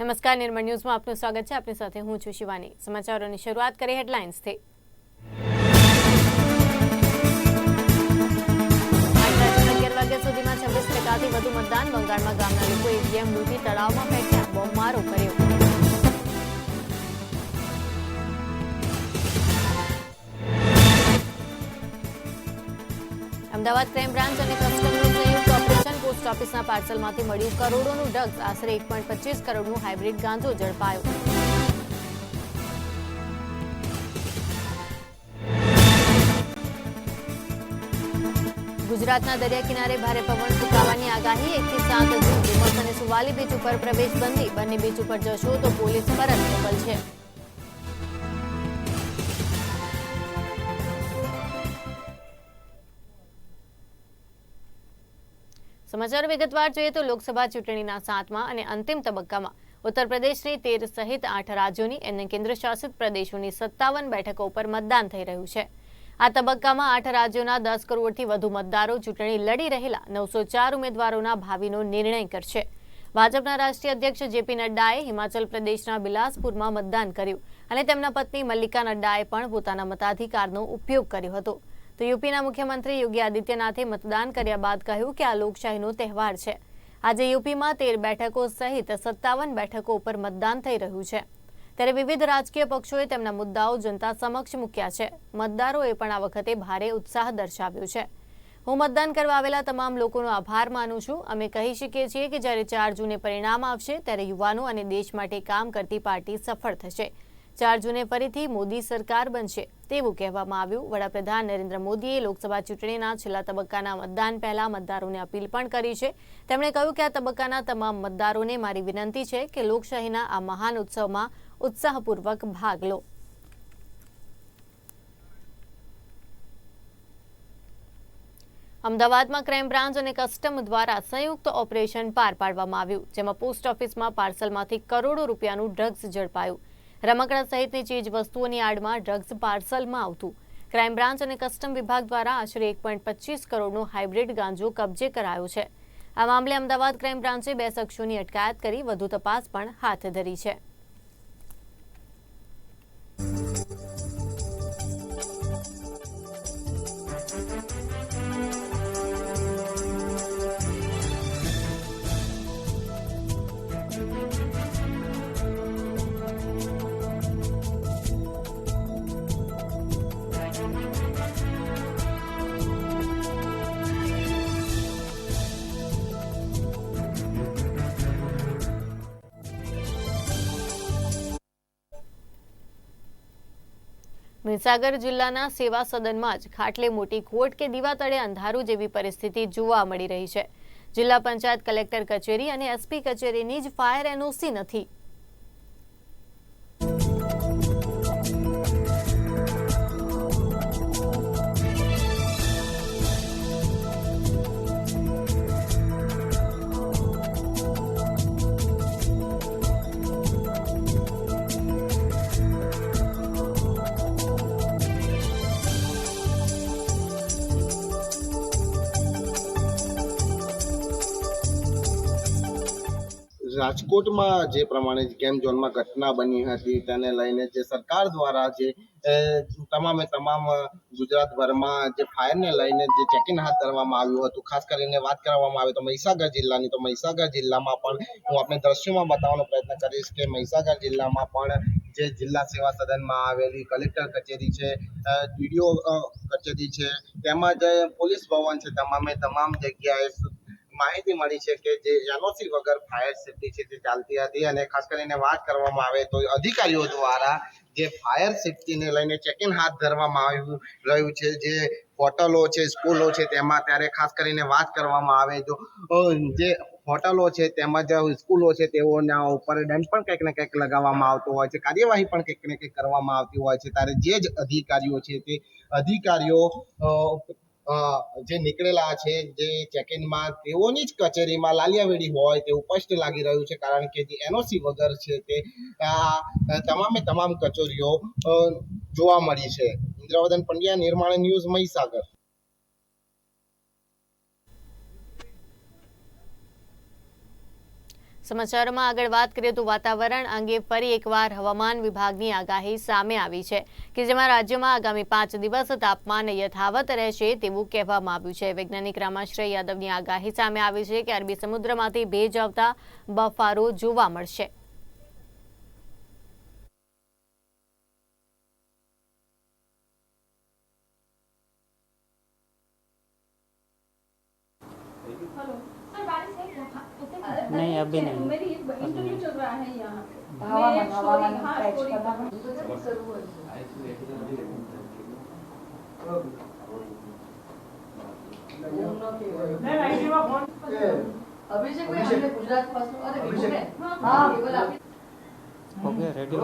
નમસ્કાર નિર્મળ ન્યૂઝમાં આપનું સ્વાગત છે આપની સાથે હું છું શિવાની સમાચારોની શરૂઆત કરી હેડલાઇન્સથી આજ રાત્રે અગિયાર વાગ્યા સુધીમાં છવ્વીસ ટકાથી વધુ મતદાન બંગાળમાં ગામના લોકોએ ઈવીએમ લૂંટી તળાવમાં ફેંક્યા બોમ્બમારો કર્યો અમદાવાદ ક્રાઇમ બ્રાન્ચ અને કસ્ટમનું સંયુક્ત ઓપરેશન પોસ્ટ ઓફિસના પાર્સલમાંથી મળ્યું કરોડોનું ડ્રગ્સ. આશરે એક પોઈન્ટ પચીસ કરોડનું હાઇબ્રિડ ગાંજો ઝડપાયો. ગુજરાતના દરિયા કિનારે ભારે પવન ફૂંકાવાની આગાહી. એકથી સાત અને સુવાલી બીચ ઉપર પ્રવેશ બંધી બંને બીચ ઉપર જશો તો પોલીસ ફરજ મોકલશે. સમાચાર વિગતવાર જોઈએ તો લોકસભા ચૂંટણીના સાતમા અને અંતિમ તબક્કામાં ઉત્તર પ્રદેશની તેર સહિત આઠ રાજ્યોની અને કેન્દ્રશાસિત પ્રદેશોની સત્તાવન બેઠકો ઉપર મતદાન થઈ રહ્યું છે. આ તબક્કામાં આઠ રાજ્યોના દસ કરોડથી વધુ મતદારો ચૂંટણી લડી રહેલા નવસો ચાર ઉમેદવારોના ભાવિનો નિર્ણય કરશે. ભાજપના રાષ્ટ્રીય અધ્યક્ષ જેપી નડ્ડાએ હિમાચલ પ્રદેશના બિલાસપુરમાં મતદાન કર્યું અને તેમના પત્ની મલ્લિકા નડ્ડાએ પણ પોતાના મતાધિકારનો ઉપયોગ કર્યો હતો. તો યુપીના મુખ્યમંત્રી યોગી આદિત્યનાથે મતદાન કર્યા બાદ કહ્યું કે આ લોકશાહીનો તહેવાર છે. આજે યુપીમાં તેર બેઠકો સહિત સત્તાવન બેઠકો ઉપર મતદાન થઈ રહ્યું છે. ત્યારે વિવિધ રાજકીય પક્ષોએ તેમના મુદ્દાઓ જનતા સમક્ષ મૂક્યા છે. મતદારોએ પણ આ વખતે ભારે ઉત્સાહ દર્શાવ્યો છે. હું મતદાન કરવા આવેલા તમામ લોકોનો આભાર માનું છું. અમે કહી શકીએ છીએ કે જ્યારે ચાર જૂને પરિણામ આવશે, ત્યારે યુવાનો અને દેશ માટે કામ કરતી પાર્ટી સફળ થશે. ચાર જૂને ફરીથી મોદી સરકાર બનશે તેવું કહેવામાં આવ્યું. વડાપ્રધાન નરેન્દ્ર મોદીએ લોકસભા ચૂંટણીના છેલ્લા તબક્કાના મતદાન પહેલા મતદારોને અપીલ પણ કરી છે. તેમણે કહ્યું કે આ તબક્કાના તમામ મતદારોને મારી વિનંતી છે કે લોકશાહીના આ મહાન ઉત્સવમાં ઉત્સાહપૂર્વક ભાગ લો. અમદાવાદમાં ક્રાઇમ બ્રાન્ચ અને કસ્ટમ દ્વારા સંયુક્ત ઓપરેશન પાર પાડવામાં આવ્યું, જેમાં પોસ્ટ ઓફિસમાં પાર્સલમાંથી કરોડો રૂપિયાનું ડ્રગ્સ ઝડપાયું. રમકડા સહિતની ચીજ વસ્તુઓની આડમાં ડ્રગ્સ પાર્સલમાં આવતું. ક્રાઇમ બ્રાન્ચ અને કસ્ટમ વિભાગ દ્વારા આશરે એક પોઈન્ટ પચીસ કરોડનો હાઇબ્રિડ ગાંજો કબજે કરાયો છે. આ મામલે અમદાવાદ ક્રાઇમ બ્રાન્ચે બે શખ્સોની અટકાયત કરી વધુ તપાસ પણ હાથ ધરી છે. મહીસાગર જિલ્લાના સેવા સદનમાં જ ખાટલે મોટી ખોટ કે દીવા તળે અંધારું જેવી પરિસ્થિતિ જોવા મળી રહી છે. જિલ્લા પંચાયત કલેક્ટર કચેરી અને એસપી કચેરીની જ ફાયર એનઓસી નથી. રાજકોટમાં જે પ્રમાણે ગેમ ઝોનમાં ઘટના બની હતી, તેને લઈને જે સરકાર દ્વારા જે તમામે તમામ ગુજરાતભરમાં જે ફાયરને લઈને જે ચેકિંગ હાથ ધરવામાં આવ્યું હતું, ખાસ કરીને વાત કરવામાં આવે તો મહીસાગર જિલ્લાની, તો મહીસાગર જિલ્લામાં પણ હું આપણે દ્રશ્યોમાં બતાવવાનો પ્રયત્ન કરીશ કે મહીસાગર જિલ્લામાં પણ જે જિલ્લા સેવા સદનમાં આવેલી કલેક્ટર કચેરી છે ડીડીઓ કચેરી છે, તેમજ પોલીસ ભવન છે, તમામે તમામ જગ્યાએ માહિતી મળી છે કે જે એનઓસી વગર ફાયર સેફટી છે તે ચાલતી હતી અને ખાસ કરીને વાત કરવામાં આવે તો અધિકારીઓ દ્વારા જે ફાયર સેફટીને લઈને ચેકિંગ હાથ ધરવામાં આવ્યું રહ્યું છે, જે હોટલો છે, સ્કૂલો છે તેમાં ત્યારે ખાસ કરીને વાત કરવામાં આવે જો જે હોટલો છે તેમજ સ્કૂલો છે તેઓના ઉપર દંડ પણ કંઈક ને કંઈક લગાવવામાં આવતો હોય છે, કાર્યવાહી પણ કંઈક ને કંઈક કરવામાં આવતી હોય છે. ત્યારે જે જ અધિકારીઓ છે તે અધિકારીઓ જે નીકળેલા છે, જે ચેક ઇનમાં તેઓની જ કચેરીમાં લાલિયાવેડી હોય તેવું સ્પષ્ટ લાગી રહ્યું છે, કારણ કે જે એનઓસી વગર છે તે તમામે તમામ કચેરીઓ જોવા મળી છે. ઇન્દ્રવદન પંડ્યા, નિર્માણ ન્યૂઝ મહીસાગર. સમાચારોમાં આગળ વાત કરીએ તો વાતાવરણ અંગે ફરી એકવાર હવામાન વિભાગની આગાહી સામે આવી છે કે જેમાં રાજ્યમાં આગામી પાંચ દિવસ તાપમાન યથાવત રહેશે તેવું કહેવામાં આવ્યું છે. વૈજ્ઞાનિક રામાશ્રય યાદવની આગાહી સામે આવી છે કે અરબી સમુદ્રમાંથી ભેજ આવતા બફારો જોવા મળશે. रही हूँ। અભિષેક ભાઈ અમને ગુજરાત પાસનું અરે વિભુ ને हाँ, हाँ केवल आप- हो गया रेडी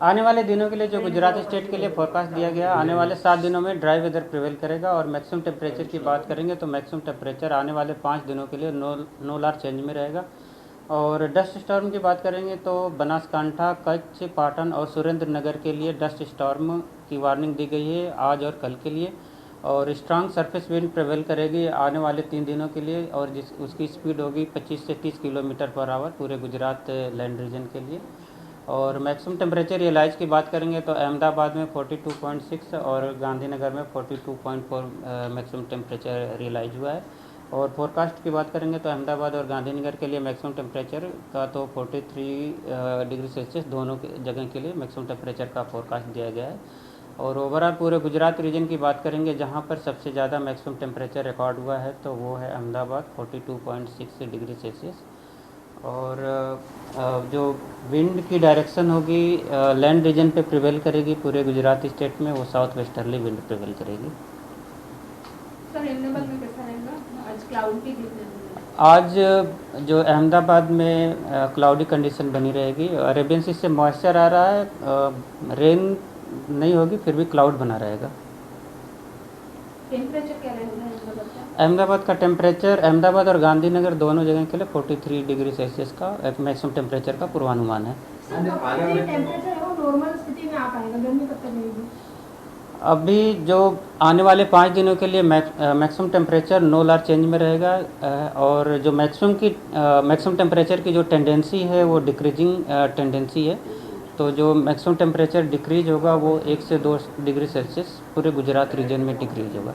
आने वाले दिनों के लिए जो गुजरात स्टेट के लिए फोरकास्ट दिया गया, आने वाले सात दिनों में ड्राई वेदर प्रिवेल करेगा और मैक्सिमम टेम्परेचर की बात करेंगे तो मैक्सिमम टेम्परेचर आने वाले पाँच दिनों के लिए नो नो लार चेंज में रहेगा। और डस्ट स्टॉर्म की बात करेंगे तो बनासकांठा, कच्छ, पाटन और सुरेंद्र नगर के लिए डस्ट स्टॉर्म की वार्निंग दी गई है आज और कल के लिए। और स्ट्रांग सरफेस विंड प्रिवेल करेगी आने वाले तीन दिनों के लिए और जिस, उसकी स्पीड होगी 25 से 30 किलोमीटर पर आवर पूरे गुजरात लैंड रीजन के लिए। और मैक्सिमम टेम्परेचर रियलाइज़ की बात करेंगे तो अहमदाबाद में 42.6 और गांधीनगर में 42.4 मैक्सिमम टेम्परेचर रियलाइज़ हुआ है। और फोरकास्ट की बात करेंगे तो अहमदाबाद और गांधीनगर के लिए मैक्सिमम टेम्परेचर का तो 43 डिग्री सेल्सियस दोनों जगह के लिए मैक्सिमम टेम्परेचर का फोरकास्ट दिया गया है। और ओवरऑल पूरे गुजरात रीजन की बात करेंगे, जहाँ पर सबसे ज़्यादा मैक्सिमम टेम्परेचर रिकॉर्ड हुआ है तो वो है अहमदाबाद 42.6 डिग्री सेल्सियस और जो विंड की डायरेक्शन होगी लैंड रीजन पे प्रिवेल करेगी पूरे गुजरात स्टेट में वो साउथ वेस्टर्ली विंड प्रिवेल करेगी। सर में कैसा रहेगा? आज क्लाउड की आज जो अहमदाबाद में क्लाउडी कंडीशन बनी रहेगी। अरेबियन सी से मॉइस्चर आ रहा है रेन नहीं होगी फिर भी क्लाउड बना रहेगा। टेम्परेचर क्या रहेगा? अहमदाबाद का टेम्परेचर अहमदाबाद और गांधीनगर दोनों जगह के लिए 43 डिग्री सेल्सियस का एक मैक्सिमम टेम्परेचर का पूर्वानुमान है। अभी जो आने वाले पाँच दिनों के लिए maximum temperature no large change में रहेगा और जो मैक्सिमम की मैक्सिमम टेम्परेचर की जो टेंडेंसी है वो डिक्रीजिंग टेंडेंसी है। तो जो मैक्सिमम टेम्परेचर डिक्रीज होगा वो एक से दो डिग्री सेल्सियस पूरे गुजरात रीजन में डिक्रीज होगा।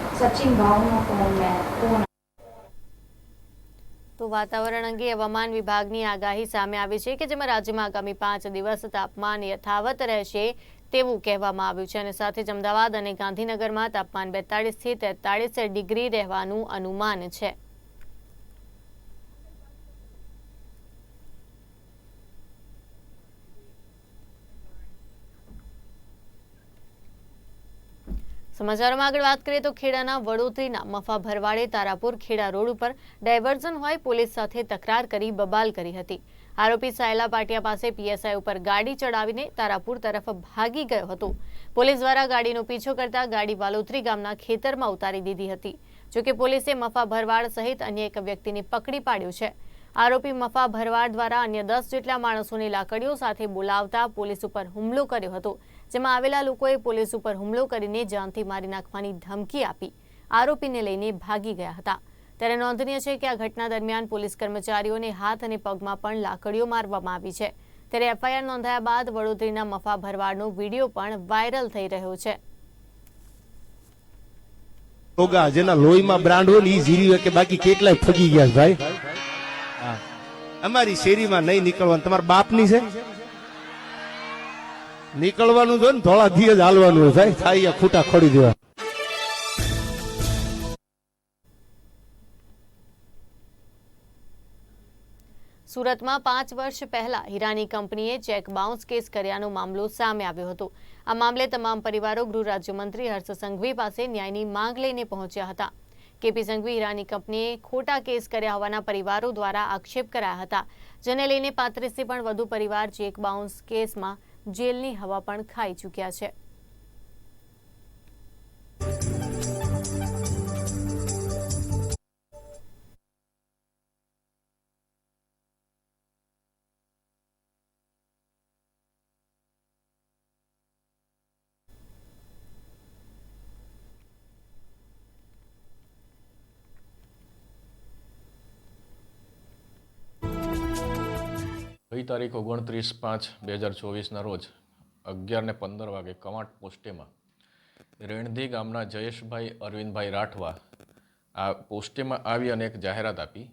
સચિન ભાવનો ફોન ફોન તો વાતાવરણ અંગે હવામાન વિભાગની આગાહી સામે આવી છે કે જેમાં રાજ્યમાં આગામી પાંચ દિવસ તાપમાન યથાવત રહેશે તેવું કહેવામાં આવ્યું છે. અને સાથે જ અમદાવાદ અને ગાંધીનગરમાં તાપમાન બેતાળીસથી તેતાળીસ ડિગ્રી રહેવાનું અનુમાન છે. સમાચારોમાં આગળ વાત કરીએ તો ખેડાના વડોદરીના મફા ભરવાડે તારાપુર ખેડા રોડ ઉપર ડાયવર્ઝન હોય પોલીસ સાથે તકરાર કરી બબાલ કરી હતી. આરોપી સાયલા પાટિયા પાસે પીએસઆઈ ઉપર ગાડી ચડાવીને તારાપુર તરફ ભાગી ગયો હતો. પોલીસ દ્વારા ગાડીનો પીછો કરતા ગાડી વાલોત્રી ગામના ખેતરમાં ઉતારી દીધી હતી. જોકે પોલીસે મફા ભરવાડ સહિત અન્ય એક વ્યક્તિને પકડી પાડ્યો છે. આરોપી મફા ભરવાડ દ્વારા અન્ય દસ જેટલા માણસોને લાકડીઓ સાથે બોલાવતા પોલીસ ઉપર હુમલો કર્યો હતો. જેમાં આવેલા લોકોએ પોલીસ ઉપર હુમલો કરીને જાનથી મારી નાખવાની ધમકી આપી. આરોપીને લઈને ભાગી ગયા હતા. ત્યારે નોંધનીય છે કે આ ઘટના દરમિયાન પોલીસ કર્મચારીઓને હાથ અને પગમાં પણ લાકડીઓ મારવામાં આવી છે. ત્યારે એફઆઈઆર નોંધાયા બાદ વડોદરીના મફા ભરવાડનો વીડિયો પણ વાયરલ થઈ રહ્યો છે. ઓગા જેના લોહીમાં બ્રાન્ડ હોય ને એ જીરી કે બાકી કેટલાય ફગી ગયા ભાઈ. અમારી શેરીમાં નહીં નીકળવાનું. તમારા બાપની છે? નીકળવાનું જો ને થોડા ધીએ હાલવાનું થાય થાય ખૂટા ખોડી દેવા. સુરતમાં પાંચ વર્ષ પહેલા હીરાની કંપનીએ ચેક બાઉન્સ કેસ કર્યાનો મામલો સામે આવ્યો હતો. આ મામલે તમામ પરિવારો, ગૃહ રાજ્યમંત્રી હર્ષ સંઘવી પાસે ન્યાયની માંગ લઈને પહોંચ્યા હતા. કેપી સંઘવી હીરાની કંપનીએ ખોટા કેસ કર્યા હોવાના પરિવારો દ્વારા આક્ષેપ કરાયા હતા. જેને લઈને પાંત્રીસથી પણ વધુ પરિવાર ચેક બાઉન્સ કેસમાં જેલની હવા પણ ખાઈ ચૂક્યા છે. ગઈ તારીખ ઓગણત્રીસ પાંચ બે હજાર ચોવીસના રોજ અગિયાર ને પંદર વાગે કમાટ પોસ્ટેમાં રેણધી ગામના જયેશભાઈ અરવિંદભાઈ રાઠવા આ પોસ્ટેમાં આવી અને એક જાહેરાત આપી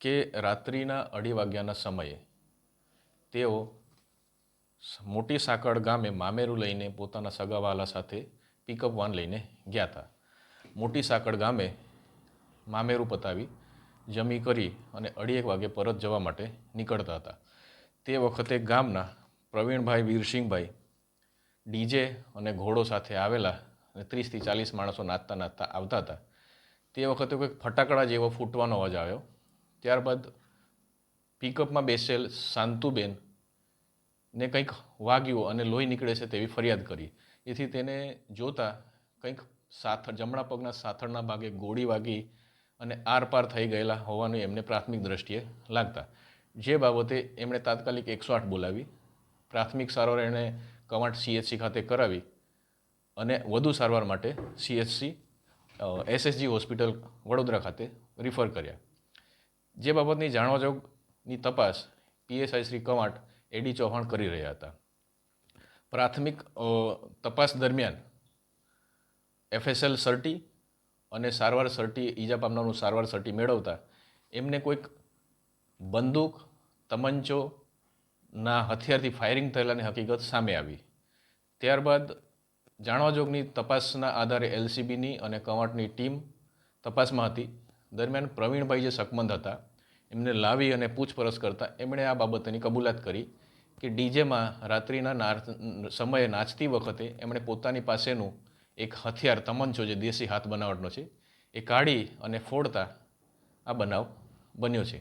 કે રાત્રિના અઢી વાગ્યાના સમયે તેઓ મોટી સાંકળ ગામે મામેરું લઈને પોતાના સગાવાલા સાથે પિકઅપ વાન લઈને ગયા હતા. મોટી સાંકળ ગામે મામેરું પતાવી જમી કરી અને અઢી એક વાગે પરત જવા માટે નીકળતા હતા. તે વખતે ગામના પ્રવીણભાઈ વીરસિંહભાઈ, ડીજે અને ઘોડો સાથે આવેલા અને ત્રીસથી ચાલીસ માણસો નાચતા નાચતા આવતા હતા. તે વખતે કોઈક ફટાકડા જેવો ફૂટવાનો અવાજ આવ્યો. ત્યારબાદ પિકઅપમાં બેસેલ શાંતુબેન ને કંઈક વાગ્યું અને લોહી નીકળે છે તેવી ફરિયાદ કરી. એથી તેને જોતા કંઈક સાથળ જમણા પગના સાથળના ભાગે ગોળી વાગી અને આરપાર થઈ ગયેલા હોવાનું એમને પ્રાથમિક દ્રષ્ટિએ લાગતા. જે બાબતે એમણે તાત્કાલિક એકસો આઠ બોલાવી, પ્રાથમિક સારવાર એણે કવાંટ સીએચસી ખાતે કરાવી અને વધુ સારવાર માટે સીએચસી એસએસજી હોસ્પિટલ વડોદરા ખાતે રિફર કર્યા. જે બાબતની જાણવા જોગની તપાસ PSI Shri Kavant A D Chauhan કરી રહ્યા હતા. પ્રાથમિક તપાસ દરમિયાન એફએસએલ સર્ટી અને સારવાર સર્ટી, ઈજા પામનારનું સારવાર સર્ટી મેળવતા, એમને કોઈક બંદૂક, તમંચો ના હથિયારથી ફાયરિંગ થયેલાની હકીકત સામે આવી. ત્યારબાદ જાણવાજોગની તપાસના આધારે એલસીબીની અને કવાંટની ટીમ તપાસમાં હતી. દરમિયાન પ્રવીણભાઈ જે શકમંદ હતા, એમને લાવી અને પૂછપરછ કરતાં એમણે આ બાબતની કબૂલાત કરી કે ડીજેમાં રાત્રિના સમયે નાચતી વખતે એમણે પોતાની પાસેનું એક હથિયાર તમંચો જે દેશી હાથ બનાવટનો છે. એ કાઢી અને ફોડતા આ બનાવ બન્યો છે.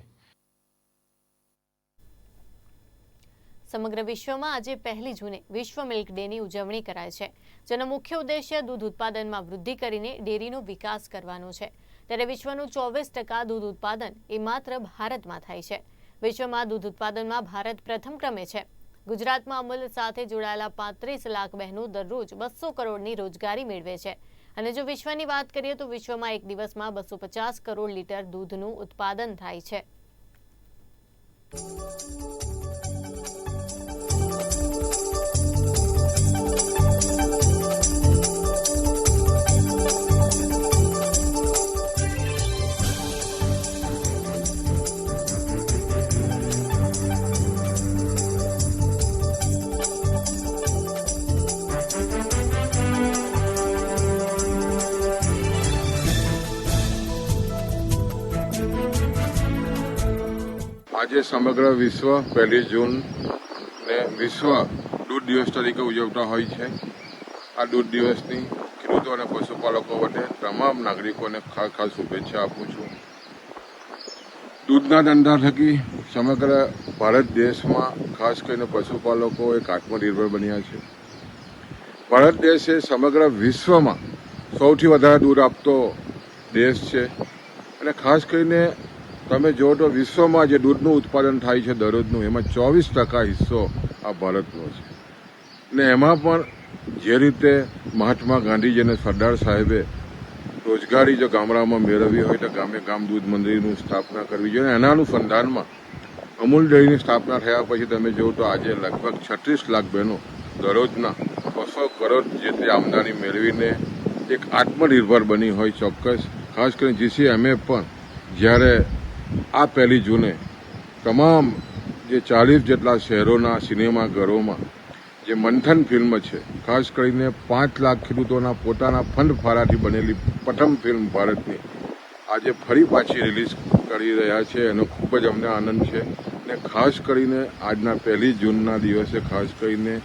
સમગ્ર વિશ્વમાં આજે પહેલી જૂને વિશ્વ મિલ્ક ડેની ઉજવણી કરાય છે, જેનો મુખ્ય ઉદ્દેશ્ય દૂધ ઉત્પાદનમાં વૃદ્ધિ કરીને ડેરીનો વિકાસ કરવાનો છે. ત્યારે વિશ્વનું ચોવીસ ટકા દૂધ ઉત્પાદન એ માત્ર ભારતમાં થાય છે. વિશ્વમાં દૂધ ઉત્પાદનમાં ભારત પ્રથમ ક્રમે છે. ગુજરાતમાં અમૂલ સાથે જોડાયેલા પાંત્રીસ લાખ બહેનો દરરોજ બસો કરોડની રોજગારી મેળવે છે. અને જો વિશ્વની વાત કરીએ તો વિશ્વમાં એક દિવસમાં બસો પચાસ કરોડ લીટર દૂધનું ઉત્પાદન થાય છે. આજે સમગ્ર વિશ્વ પહેલી જૂન ને વિશ્વ દૂધ દિવસ તરીકે ઉજવતા હોય છે. આ દૂધ દિવસની ખેડૂતો અને પશુપાલકો વટે તમામ નાગરિકોને ખાસ ખાસ શુભેચ્છા આપું છું. દૂધના ધંધા થકી સમગ્ર ભારત દેશમાં ખાસ કરીને પશુપાલકો એક આત્મનિર્ભર બન્યા છે. ભારત દેશ એ સમગ્ર વિશ્વમાં સૌથી વધારે દૂધ આપતો દેશ છે. અને ખાસ કરીને તમે જુઓ તો વિશ્વમાં જે દૂધનું ઉત્પાદન થાય છે દરરોજનું, એમાં ચોવીસ ટકા હિસ્સો આ ભારતનો છે. ને એમાં પણ જે રીતે મહાત્મા ગાંધીજી અને સરદાર સાહેબે રોજગારી જો ગામડામાં મેળવવી હોય તો ગામે ગામ દૂધ મંદિરની સ્થાપના કરવી જોઈએ. એના અનુસંધાનમાં અમૂલ ડેરીની સ્થાપના થયા પછી તમે જુઓ તો આજે લગભગ છત્રીસ લાખ બહેનો દરરોજના બસો કરોડ જેટલી આમદાની મેળવીને એક આત્મનિર્ભર બની હોય ચોક્કસ. ખાસ કરીને જીસીએમએ પણ જ્યારે આ પહેલી જૂને તમામ જે ચાલીસ જેટલા શહેરોના સિનેમાઘરોમાં જે મંથન ફિલ્મ છે, ખાસ કરીને પાંચ લાખ ખેડૂતોના પોતાના ફંડ ફાળાથી બનેલી પ્રથમ ફિલ્મ ભારતની, આજે ફરી પાછી રિલીઝ કરી રહ્યા છે એનો ખૂબ જ અમને આનંદ છે ને ખાસ કરીને આજના પહેલી જૂનના દિવસે ખાસ કરીને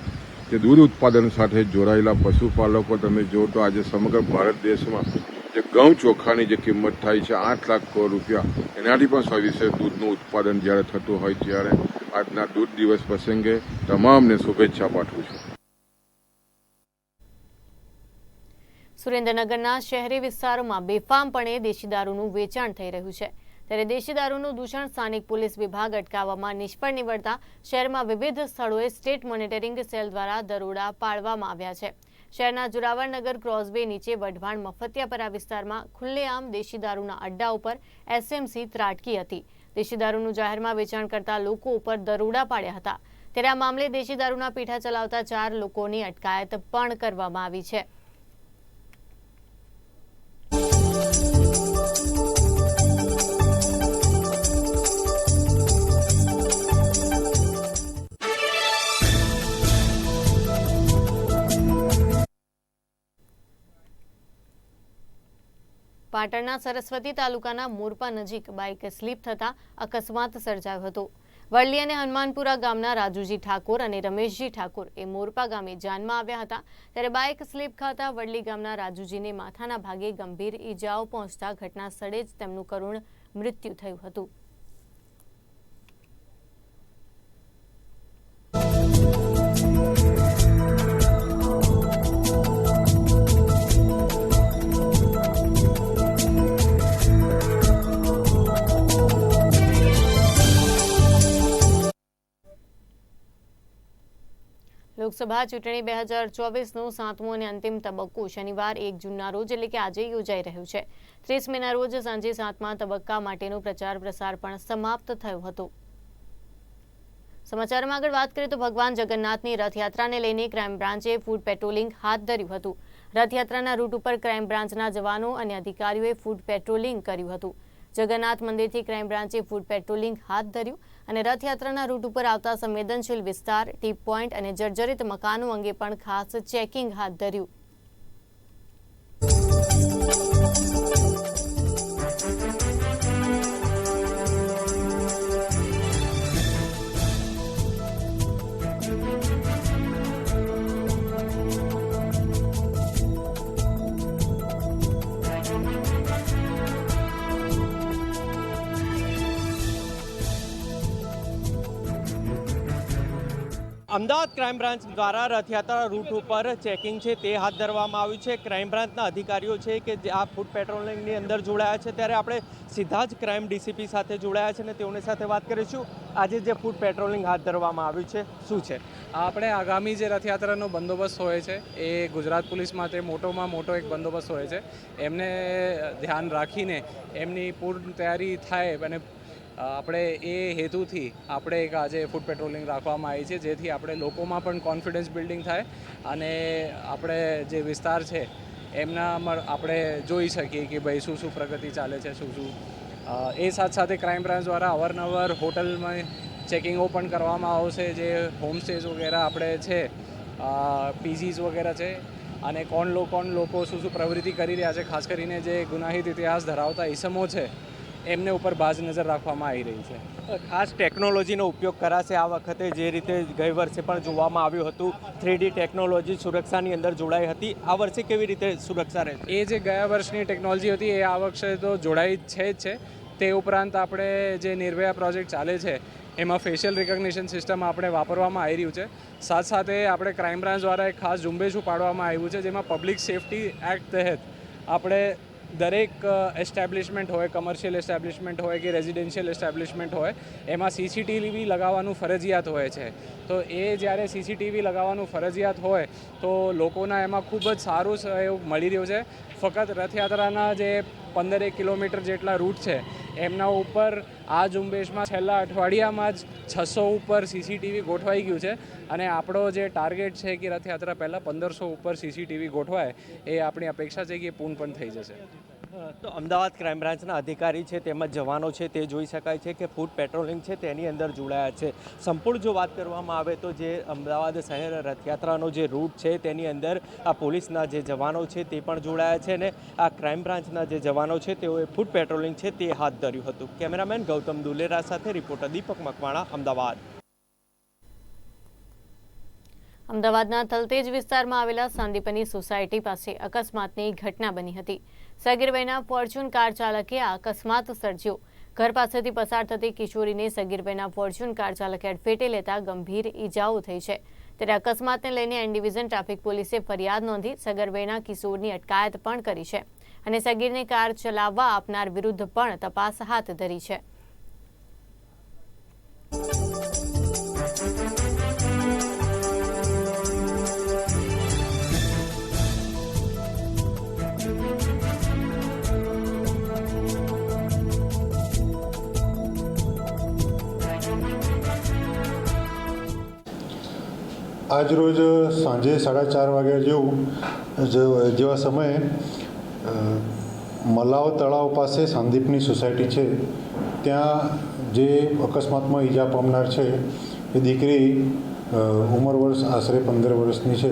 જે દૂધ ઉત્પાદન સાથે જોડાયેલા પશુપાલકો, તમે જુઓ તો આજે સમગ્ર ભારત દેશમાં જે ઘઉં ચોખાની જે કિંમત થાય છે, આઠ લાખ કરોડ રૂપિયા. એનાથી પણ સવિશેષ દૂધનું ઉત્પાદન જ્યારે થતું હોય ત્યારે આજના દૂધ દિવસ પ્રસંગે તમામને શુભેચ્છા પાઠવું છું. સુરેન્દ્રનગરના શહેરી વિસ્તારોમાં બેફામપણે દેશી દારૂનું વેચાણ થઈ રહ્યું છે. ત્યારે દેશી દારૂનું દૂષણ સ્થાનિક પોલીસ વિભાગ અટકાવવામાં નિષ્ફળ નીવડતા શહેરમાં વિવિધ સ્થળોએ સ્ટેટ મોનિટરિંગ સેલ દ્વારા દરોડા પાડવામાં આવ્યા છે. શહેરના જોરાવરનગર ક્રોસવે નીચે વઢવાણ મફતિયાપરા વિસ્તારમાં ખુલ્લેઆમ દેશી દારૂના અડ્ડા ઉપર એસએમસી ત્રાટકી હતી. દેશી દારૂનું જાહેરમાં વેચાણ કરતા લોકો ઉપર દરોડા પાડ્યા હતા. ત્યારે આ મામલે દેશી દારૂના પીઠા ચલાવતા ચાર લોકોની અટકાયત પણ કરવામાં આવી છે. પાટણના સરસ્વતી તાલુકાના મોરપા નજીક બાઇક સ્લીપ થતા અકસ્માત સર્જાયો હતો. વડલી અને હનુમાનપુરા ગામના રાજુજી ઠાકોર અને રમેશજી ઠાકોર એ મોરપા ગામે જાનમાં આવ્યા હતા. ત્યારે બાઇક સ્લીપ ખાતા વડલી ગામના રાજુજીને માથાના ભાગે ગંભીર ઈજાઓ પહોંચતા ઘટના સ્થળે જ તેમનું કરુણ મૃત્યુ થયું હતું. લોકસભા ચૂંટણી બે હજાર ચોવીસનું સાતમું અને અંતિમ તબક્કો શનિવાર એક જૂનના રોજ એટલે કે આજે યોજાઈ રહ્યું છે. ત્રીસ મેના રોજ સાંજે સાતમા તબક્કા માટેનો પ્રચાર પ્રસાર પણ સમાપ્ત થયો હતો. સમાચારમાં આગળ વાત કરીએ તો ભગવાન જગન્નાથની રથયાત્રાને લઈને ક્રાઇમ બ્રાન્ચે ફૂડ પેટ્રોલિંગ હાથ ધર્યું હતું. રથયાત્રાના રૂટ ઉપર ક્રાઇમ બ્રાન્ચના જવાનો અને અધિકારીઓએ ફૂડ પેટ્રોલિંગ કર્યું હતું. જગન્નાથ મંદિરથી ક્રાઇમ બ્રાન્ચે ફૂડ પેટ્રોલિંગ હાથ ધર્યું અને રથયાત્રાના રૂટ ઉપર આવતા સંવેદનશીલ વિસ્તાર ટી પોઈન્ટ અને જર્જરિત મકાનો અંગે પણ ખાસ ચેકિંગ હાથ ધર્યું. અમદાવાદ ક્રાઇમ બ્રાન્ચ દ્વારા રથયાત્રા રૂટ ઉપર ચેકિંગ છે તે હાથ ધરવામાં આવ્યું છે. ક્રાઇમ બ્રાન્ચના અધિકારીઓ છે કે જે આ ફૂડ પેટ્રોલિંગની અંદર જોડાયા છે ત્યારે આપણે સીધા જ ક્રાઇમ ડીસીપી સાથે જોડાયા છે અને તેઓની સાથે વાત કરીશું. આજે જે ફૂડ પેટ્રોલિંગ હાથ ધરવામાં આવ્યું છે, શું છે? આપણે આગામી જે રથયાત્રાનો બંદોબસ્ત હોય છે એ ગુજરાત પોલીસ માટે મોટોમાં મોટો એક બંદોબસ્ત હોય છે. એમને ધ્યાન રાખીને એમની પૂર્ણ તૈયારી થાય અને આપણે એ હેતુથી આપણે એક આજે ફૂડ પેટ્રોલિંગ રાખવામાં આવી છે, જેથી આપણે લોકોમાં પણ કોન્ફિડન્સ બિલ્ડિંગ થાય અને આપણે જે વિસ્તાર છે, એમના આપણે જોઈ શકીએ કે ભાઈ શું શું પ્રગતિ ચાલે છે, શું શું. એ સાથે સાથે ક્રાઇમ બ્રાન્ચ દ્વારા અવારનવાર હોટલમાં ચેકિંગો પણ કરવામાં આવશે, જે હોમ સ્ટેઝ વગેરે આપણે છે પીજીસ વગેરે છે, અને કોણ લો, કોણ લોકો શું શું પ્રવૃત્તિ કરી રહ્યા છે, ખાસ કરીને જે ગુનાહિત ઇતિહાસ ધરાવતા ઇસમો છે એમને ઉપર બાજ નજર રાખવામાં આવી રહી છે. ખાસ ટેકનોલોજીનો ઉપયોગ કરાશે આ વખતે જે રીતે ગઈ વર્ષે પણ જોવામાં આવ્યું હતું. થ્રીડી ટેકનોલોજી સુરક્ષાની અંદર જોડાઈ હતી. આ વર્ષે કેવી રીતે સુરક્ષા રહેશે? એ જે ગયા વર્ષની ટેકનોલોજી હતી એ આ વર્ષે તો જોડાઈ જ છે જ છે. તે ઉપરાંત આપણે જે નિર્ભયા પ્રોજેક્ટ ચાલે છે એમાં ફેશિયલ રિકગ્નિશન સિસ્ટમ આપણે વાપરવામાં આવી રહ્યું છે. સાથ સાથે આપણે ક્રાઇમ બ્રાન્ચ દ્વારા એક ખાસ ઝુંબેશ પાડવામાં આવ્યું છે જેમાં પબ્લિક સેફટી એક્ટ તહેત આપણે દરેક એસ્ટેબ્લિશમેન્ટ હોય કમર્શિયલ એસ્ટેબ્લિશમેન્ટ હોય કે રેઝિડેન્શિયલ એસ્ટેબ્લિશમેન્ટ હોય, એમાં સીસીટીવી લગાવવાનું ફરજિયાત હોય છે. તો એ જ્યારે સીસીટીવી લગાવવાનું ફરજિયાત હોય, તો લોકોના એમાં ખૂબ જ સારું સહયોગ મળી રહ્યો છે. ફક્ત રથયાત્રાના જે પંદરેક કિલોમીટર જેટલા રૂટ છે, એમના ઉપર આ ઝુંબેશમાં છેલ્લા અઠવાડિયામાં જ છસો ઉપર સીસીટીવી ગોઠવાઈ ગયું છે. અને આપણો જે ટાર્ગેટ છે કે રથયાત્રા પહેલાં પંદરસો ઉપર સીસીટીવી ગોઠવાય, એ આપણી અપેક્ષા છે કે પૂર્ણ પણ થઈ જશે. તો અમદાવાદ ક્રાઇમ બ્રાન્ચના અધિકારી છે, તેમજ જવાનો છે, તે જોઈ શકાય છે કે ફૂડ પેટ્રોલિંગ છે, તેની અંદર જોડાયા છે. સંપૂર્ણ જો વાત કરવામાં આવે તો જે અમદાવાદ શહેર રથયાત્રાનો જે રૂટ છે, તેની અંદર આ પોલીસના જે જવાનો છે, તે પણ જોડાયા છે અને આ ક્રાઇમ બ્રાન્ચના જે જવાનો છે, તેઓએ ફૂડ પેટ્રોલિંગ છે, તે હાથ ધર્યું હતું. કેમેરામેન ગૌતમ દુલેરા સાથે રિપોર્ટર દીપક મકવાણા, અમદાવાદ. અમદાવાદના તલતેજ વિસ્તારમાં આવેલા સાંદીપની સોસાયટી પાસે અકસ્માતની ઘટના બની હતી. સગીરભાઈના ફોર્ચ્યુન કાર ચાલકે આ અકસ્માત સર્જ્યો. ઘર પાસેથી પસાર થતી કિશોરીને સગીરભાઈના ફોર્ચ્યુન કાર ચાલકે અડફેટે લેતા ગંભીર ઈજાઓ થઈ છે. ત્યારે અકસ્માતને લઈને એન ડિવિઝન ટ્રાફિક પોલીસે ફરિયાદ નોંધી સગીરભાઈના કિશોરની અટકાયત પણ કરી છે અને સગીરને કાર ચલાવવા આપનાર વિરુદ્ધ પણ તપાસ હાથ ધરી છે. આજ રોજ સાંજે સાડા ચાર વાગ્યા જેવું જેવા સમયે મલાવ તળાવ પાસે સંદીપની સોસાયટી છે. ત્યાં જે અકસ્માતમાં ઈજા પામનાર છે, એ દીકરી ઉંમર વર્ષ આશરે પંદર વર્ષની છે.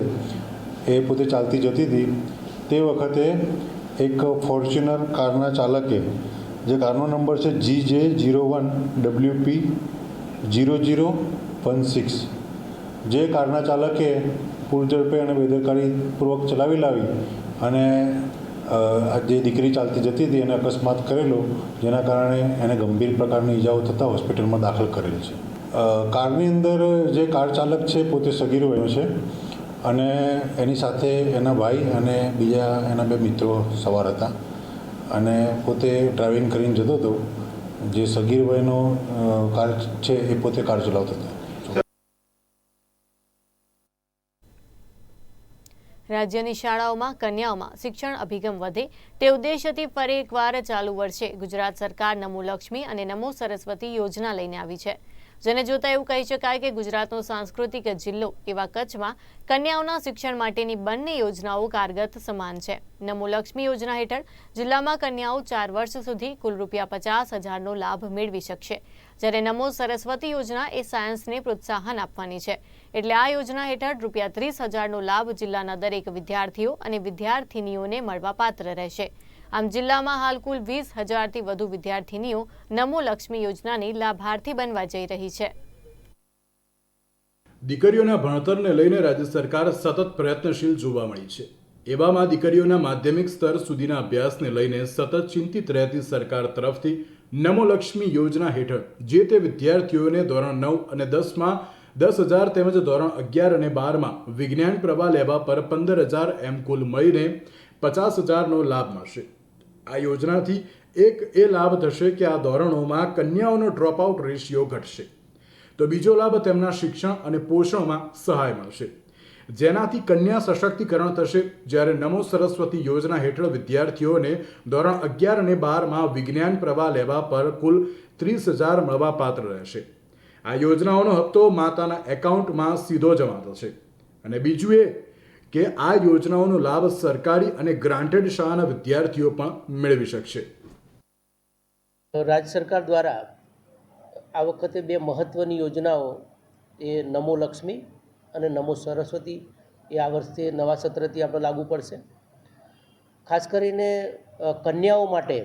એ પોતે ચાલતી જતી હતી. તે વખતે એક ફોર્ચ્યુનર કારના ચાલકે, જે કારનો નંબર છે G J zero one W P zero zero one six જે કારના ચાલકે પૂરઝડપે અને બેદરકારીપૂર્વક ચલાવી લાવી અને જે દીકરી ચાલતી જતી હતી એને અકસ્માત કરેલો, જેના કારણે એને ગંભીર પ્રકારની ઈજાઓ થતાં હોસ્પિટલમાં દાખલ કરેલ છે. કારની અંદર જે કાર ચાલક છે પોતે સગીર વયો છે અને એની સાથે એના ભાઈ અને બીજા એના બે મિત્રો સવાર હતા અને પોતે ડ્રાઇવિંગ કરીને જતો હતો. જે સગીર વયનો કાર છે એ પોતે કાર ચલાવતો હતો. રાજ્યની શાળાઓમાં કન્યાઓમાં શિક્ષણ અભિગમ વધે તે ઉદ્દેશ્યથી ફરી એકવાર ચાલુ વર્ષે ગુજરાત સરકાર નમો લક્ષ્મી અને નમો સરસ્વતી યોજના લઈને આવી છે. જેને જોતા એવું કહી શકાય કે ગુજરાતનો સાંસ્કૃતિક જિલ્લો એવા કચ્છમાં કન્યાઓના શિક્ષણ માટેની બંને યોજનાઓ કારગત સમાન છે. નમો લક્ષ્મી યોજના હેઠળ જિલ્લામાં કન્યાઓ ચાર વર્ષ સુધી કુલ રૂપિયા પચાસ હજારનો લાભ મેળવી શકશે. જ્યારે નમો સરસ્વતી યોજના એ સાયન્સને પ્રોત્સાહન આપવાની છે. એટલે આ યોજના હેઠળ રૂપિયા ત્રીસ હજારનો લાભ જિલ્લાના દરેક વિદ્યાર્થીઓ અને વિદ્યાર્થિનીઓને મળવાપાત્ર રહેશે. આમ જિલ્લામાં હાલ કુલ વીસ હજારથી વધુ વિદ્યાર્થિનીઓ નમો લક્ષ્મી યોજનાની લાભાર્થી બનવા જઈ રહી છે. દીકરીઓના ભણતરને લઈને રાજ્ય સરકાર સતત પ્રયત્નશીલ જોવા મળી છે. એવામાં દીકરીઓના માધ્યમિક સ્તર સુધીના અભ્યાસને લઈને સતત ચિંતિત રહેતી સરકાર તરફથી નમો લક્ષ્મી યોજના હેઠળ જે તે વિદ્યાર્થીઓને ધોરણ નવ અને દસમાં દસ હજાર તેમજ ધોરણ અગિયાર અને બારમાં વિજ્ઞાન પ્રવાહ લેવા પર પંદર હજાર એમ કુલ મળીને પચાસ હજારનો લાભ મળશે. આ યોજનાથી એક એ લાભ થશે કે આ ધોરણોમાં કન્યાઓનો ડ્રોપઆઉટ રેશિયો ઘટશે. તો બીજો લાભ તેમના શિક્ષણ અને પોષણમાં સહાય મળશે. જેનાથી કન્યા સશક્તિકરણ થશે. જ્યારે નમો સરસ્વતી યોજના હેઠળ વિદ્યાર્થીઓને ધોરણ અગિયાર અને બારમાં વિજ્ઞાન પ્રવાહ લેવા પર કુલ ત્રીસ હજાર મળવાપાત્ર રહેશે. આ યોજનાઓનો હપ્તો માતાના એકાઉન્ટમાં સીધો જમા થશે અને બીજું એ કે આ યોજનાઓનો લાભ સરકારી અને ગ્રાન્ટેડ શાળાના વિદ્યાર્થીઓ પણ મેળવી શકશે. રાજ્ય સરકાર દ્વારા આ વખતે બે મહત્ત્વની યોજનાઓ, એ નમો લક્ષ્મી અને નમો સરસ્વતી, એ આ વર્ષે નવા સત્રથી આપણે લાગુ પડશે. ખાસ કરીને કન્યાઓ માટે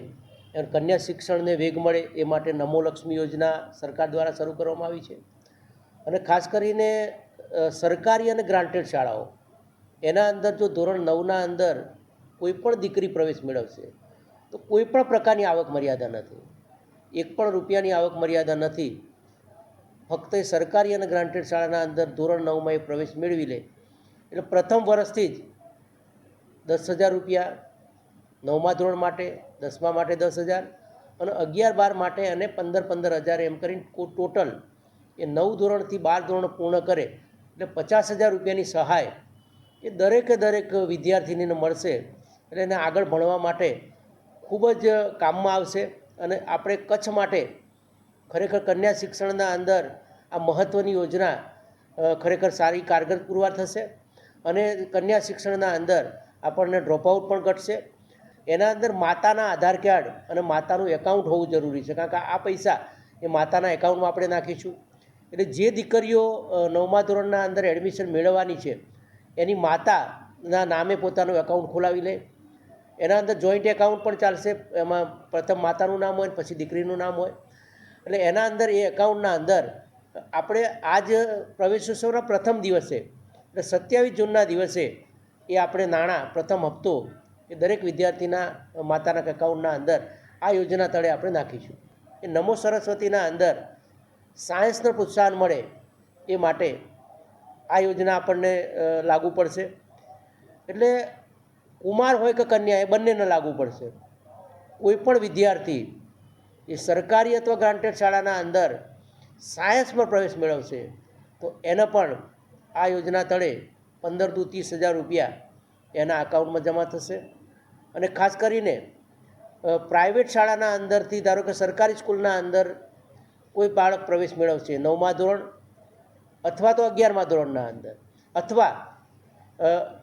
કન્યા શિક્ષણને વેગ મળે એ માટે નમો લક્ષ્મી યોજના સરકાર દ્વારા શરૂ કરવામાં આવી છે. અને ખાસ કરીને સરકારી અને ગ્રાન્ટેડ શાળાઓ. એના અંદર જો ધોરણ નવના અંદર કોઈપણ દીકરી પ્રવેશ મેળવશે, તો કોઈ પણ પ્રકારની આવક મર્યાદા નથી. એક પણ રૂપિયાની આવક મર્યાદા નથી. ફક્ત એ સરકારી અને ગ્રાન્ટેડ શાળાના અંદર ધોરણ નવમાં એ પ્રવેશ મેળવી લે. એટલે પ્રથમ વર્ષથી જ દસ હજાર રૂપિયા નવમા ધોરણ માટે, દસમા માટે દસ હજાર અને અગિયાર બાર માટે અને પંદર પંદર હજાર એમ કરીને ટોટલ એ નવ ધોરણથી બાર ધોરણ પૂર્ણ કરે એટલે પચાસ હજાર રૂપિયાની સહાય એ દરેકે દરેક વિદ્યાર્થીનીને મળશે એટલે એને આગળ ભણવા માટે ખૂબ જ કામમાં આવશે અને આપણે કચ્છ માટે ખરેખર કન્યા શિક્ષણના અંદર આ મહત્ત્વની યોજના ખરેખર સારી કારગર પુરવાર થશે અને કન્યા શિક્ષણના અંદર આપણને ડ્રોપઆઉટ પણ ઘટશે એના અંદર માતાના આધાર કાર્ડ અને માતાનું એકાઉન્ટ હોવું જરૂરી છે. કારણ કે આ પૈસા એ માતાના એકાઉન્ટમાં આપણે નાખીશું. એટલે જે દીકરીઓ નવમા ધોરણના અંદર એડમિશન મેળવવાની છે, એની માતાના નામે પોતાનું એકાઉન્ટ ખોલાવી લે. એના અંદર જોઈન્ટ એકાઉન્ટ પણ ચાલશે. એમાં પ્રથમ માતાનું નામ હોય, પછી દીકરીનું નામ હોય. એટલે એના અંદર એ એકાઉન્ટના અંદર આપણે આજ પ્રવેશોત્સવના પ્રથમ દિવસે, એટલે સત્યાવીસ જૂનના દિવસે એ આપણે નાણાં પ્રથમ હપ્તો એ દરેક વિદ્યાર્થીના માતાના એકાઉન્ટના અંદર આ યોજના તળે આપણે નાખીશું. એ નમો સરસ્વતીના અંદર સાયન્સને પ્રોત્સાહન મળે એ માટે આ યોજના આપણને લાગુ પડશે. એટલે કુમાર હોય કે કન્યા એ બંનેને લાગુ પડશે. કોઈ પણ વિદ્યાર્થી એ સરકારી અથવા ગ્રાન્ટેડ શાળાના અંદર સાયન્સમાં પ્રવેશ મેળવશે, તો એને પણ આ યોજના તળે પંદર ટુ ત્રીસ હજાર રૂપિયા એના અકાઉન્ટમાં જમા થશે. અને ખાસ કરીને પ્રાઇવેટ શાળાના અંદરથી, ધારો કે સરકારી સ્કૂલના અંદર કોઈ બાળક પ્રવેશ મેળવશે, નવમા ધોરણ અથવા તો અગિયારમા ધોરણના અંદર. અથવા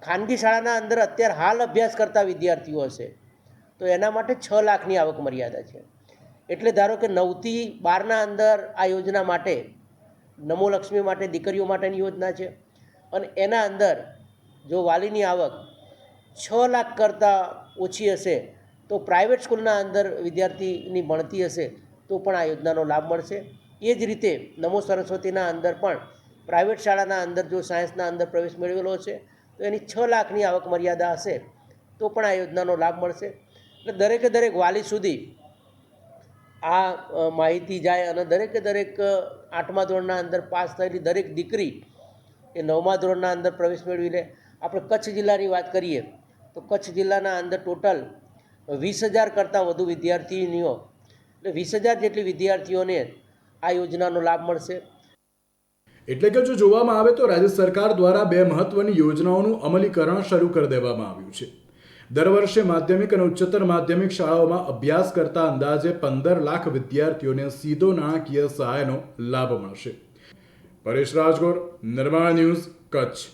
ખાનગી શાળાના અંદર અત્યારે હાલ અભ્યાસ કરતા વિદ્યાર્થીઓ હશે, તો એના માટે છ લાખની આવક મર્યાદા છે. એટલે ધારો કે નવથી બારના અંદર આ યોજના માટે, નમો લક્ષ્મી માટે, દીકરીઓ માટેની યોજના છે. અને એના અંદર જો વાલીની આવક છ લાખ કરતાં ઓછી હશે, તો પ્રાઇવેટ સ્કૂલના અંદર વિદ્યાર્થીની ભણતી હશે, તો પણ આ યોજનાનો લાભ મળશે. એ જ રીતે નમો સરસ્વતીના અંદર પણ પ્રાઇવેટ શાળાના અંદર જો સાયન્સના અંદર પ્રવેશ મેળવેલો છે, તો એની છ લાખની આવક મર્યાદા હશે, તો પણ આ યોજનાનો લાભ મળશે. એટલે દરેકે દરેક વાલી સુધી આ માહિતી જાય અને દરેકે દરેક આઠમા ધોરણના અંદર પાસ થયેલી દરેક દીકરી એ નવમા ધોરણના અંદર પ્રવેશ મેળવી લે. આપણે કચ્છ જિલ્લાની વાત કરીએ તો કચ્છ જિલ્લાના અંદર ટોટલ વીસ હજાર કરતાં વધુ વિદ્યાર્થીનીઓ, એટલે વીસ હજાર જેટલી વિદ્યાર્થીઓને આ યોજનાનો લાભ મળશે. એટલે કે જો જોવામાં આવે તો રાજ્ય સરકાર દ્વારા બે મહત્વની યોજનાઓનું અમલીકરણ શરૂ કરી દેવામાં આવ્યું છે. દર વર્ષે માધ્યમિક અને ઉચ્ચતર માધ્યમિક શાળાઓમાં અભ્યાસ કરતા અંદાજે પંદર લાખ વિદ્યાર્થીઓને સીધો નાણાકીય સહાયનો લાભ મળશે. પરેશ રાજગોર, નિર્માણ ન્યૂઝ કચ્છ.